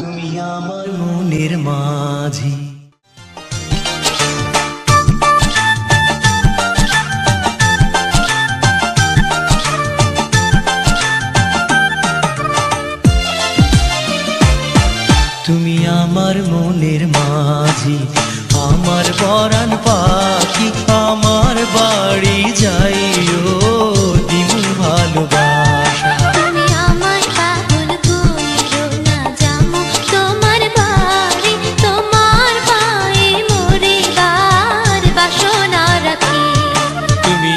তুমি আমার মনের মাঝি। তুমি আমার মনের মাঝি আমার পরাণ পাখি।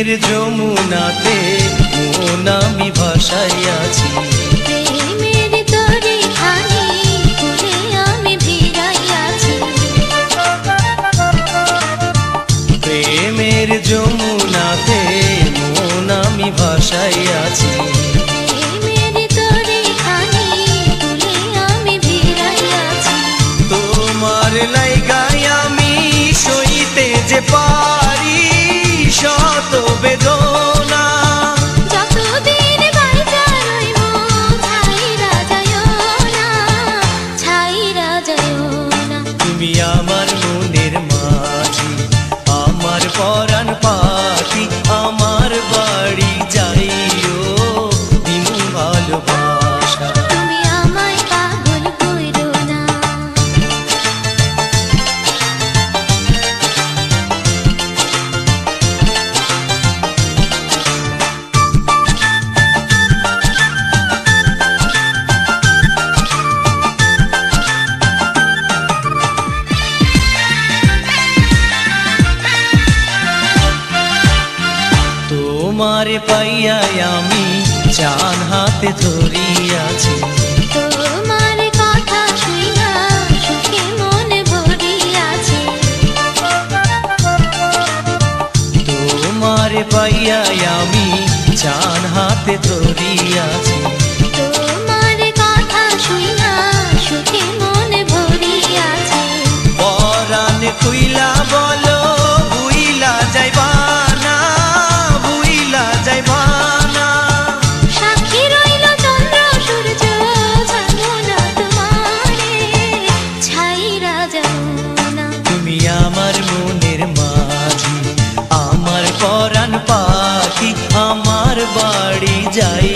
প্রেমের যমুনাতে মন আমি ভাষায় আছি প্রেমের যমুনাতে মন আমি ভাষায় আছি তোমার লাই তোমারে পাইয়া আমি চান হাতে ধরিয়াছি। তোমারে পাইয়া আমি চান হাতে ধরিয়াছি। ya ahí.